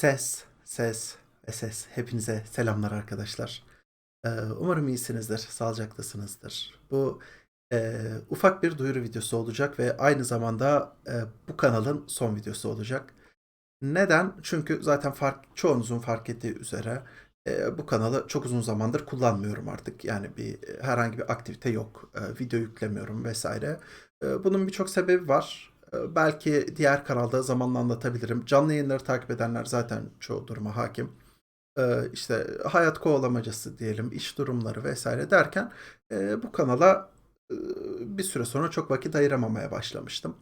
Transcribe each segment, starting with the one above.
Ses, ses ve ses. Hepinize selamlar arkadaşlar. Ee, umarım iyisinizdir, sağlıcaklısınızdır. Bu e, ufak bir duyuru videosu olacak ve aynı zamanda e, bu kanalın son videosu olacak. Neden? Çünkü zaten fark, çoğunuzun fark ettiği üzere e, bu kanalı çok uzun zamandır kullanmıyorum artık. Yani bir herhangi bir aktivite yok. E, video yüklemiyorum vesaire. E, bunun birçok sebebi var. E, belki diğer kanalda zamanla anlatabilirim. Canlı yayınları takip edenler zaten çoğu duruma hakim. E, işte hayat kovalamacası diyelim, iş durumları vesaire derken e, bu kanala e, bir süre sonra çok vakit ayıramamaya başlamıştım.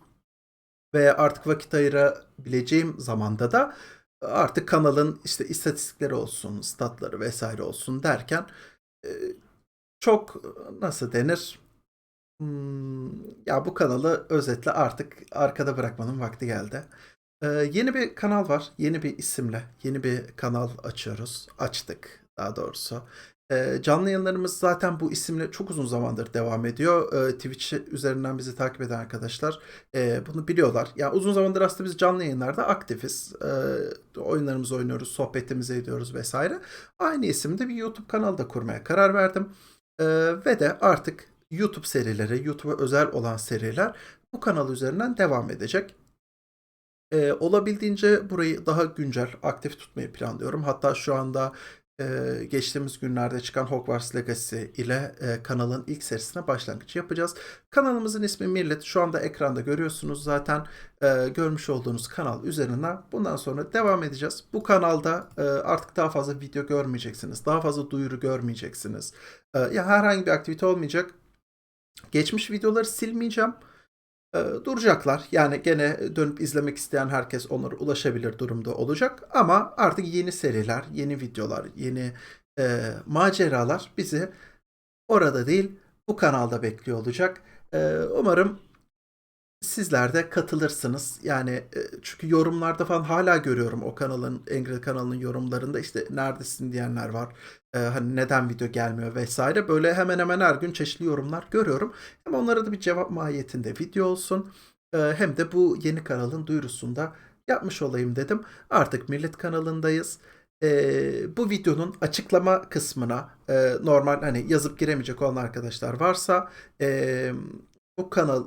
Ve artık vakit ayırabileceğim zamanda da artık kanalın işte istatistikleri olsun, statları vesaire olsun derken e, çok nasıl denir? Hmm, ya bu kanalı özetle artık arkada bırakmanın vakti geldi. Ee, yeni bir kanal var. Yeni bir isimle. Yeni bir kanal açıyoruz. Açtık daha doğrusu. Ee, canlı yayınlarımız zaten bu isimle çok uzun zamandır devam ediyor. Ee, Twitch üzerinden bizi takip eden arkadaşlar e, bunu biliyorlar. Yani uzun zamandır aslında biz canlı yayınlarda aktifiz. Ee, oyunlarımızı oynuyoruz, sohbetimizi ediyoruz vesaire. Aynı isimde bir YouTube kanalı da kurmaya karar verdim. Ee, ve de artık YouTube serileri, YouTube'a özel olan seriler bu kanal üzerinden devam edecek. Ee, olabildiğince burayı daha güncel, aktif tutmayı planlıyorum. Hatta şu anda e, geçtiğimiz günlerde çıkan Hogwarts Legacy ile e, kanalın ilk serisine başlangıç yapacağız. Kanalımızın ismi Millet. Şu anda ekranda görüyorsunuz zaten e, görmüş olduğunuz kanal üzerinden bundan sonra devam edeceğiz. Bu kanalda e, artık daha fazla video görmeyeceksiniz. Daha fazla duyuru görmeyeceksiniz. E, ya herhangi bir aktivite olmayacak. Geçmiş videoları silmeyeceğim. E, duracaklar. Yani gene dönüp izlemek isteyen herkes onlara ulaşabilir durumda olacak. Ama artık yeni seriler, yeni videolar, yeni e, maceralar bizi orada değil bu kanalda bekliyor olacak. E, umarım sizler de katılırsınız. Yani e, çünkü yorumlarda falan hala görüyorum o kanalın, Angry kanalının yorumlarında işte neredesin diyenler var. E, hani neden video gelmiyor vesaire. Böyle hemen hemen her gün çeşitli yorumlar görüyorum. Hem onlara da bir cevap mahiyetinde video olsun. E, hem de bu yeni kanalın duyurusunda yapmış olayım dedim. Artık Millet kanalındayız. E, bu videonun açıklama kısmına e, normal hani yazıp giremeyecek olan arkadaşlar varsa e, bu kanal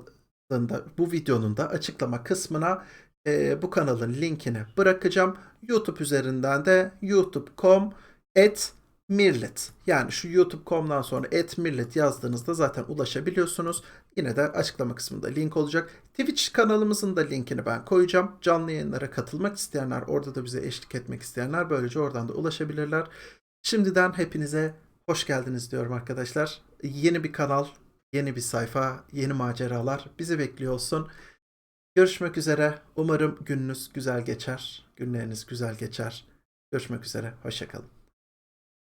bu videonun da açıklama kısmına e, bu kanalın linkini bırakacağım. YouTube üzerinden de youtube.com et Mirlet. Yani şu youtube.com'dan sonra et Mirlet yazdığınızda zaten ulaşabiliyorsunuz. Yine de açıklama kısmında link olacak. Twitch kanalımızın da linkini ben koyacağım. Canlı yayınlara katılmak isteyenler, orada da bize eşlik etmek isteyenler böylece oradan da ulaşabilirler. Şimdiden hepinize hoş geldiniz diyorum arkadaşlar. Yeni bir kanal, yeni bir sayfa, yeni maceralar bizi bekliyor olsun. Görüşmek üzere. Umarım gününüz güzel geçer. Günleriniz güzel geçer. Görüşmek üzere. Hoşçakalın.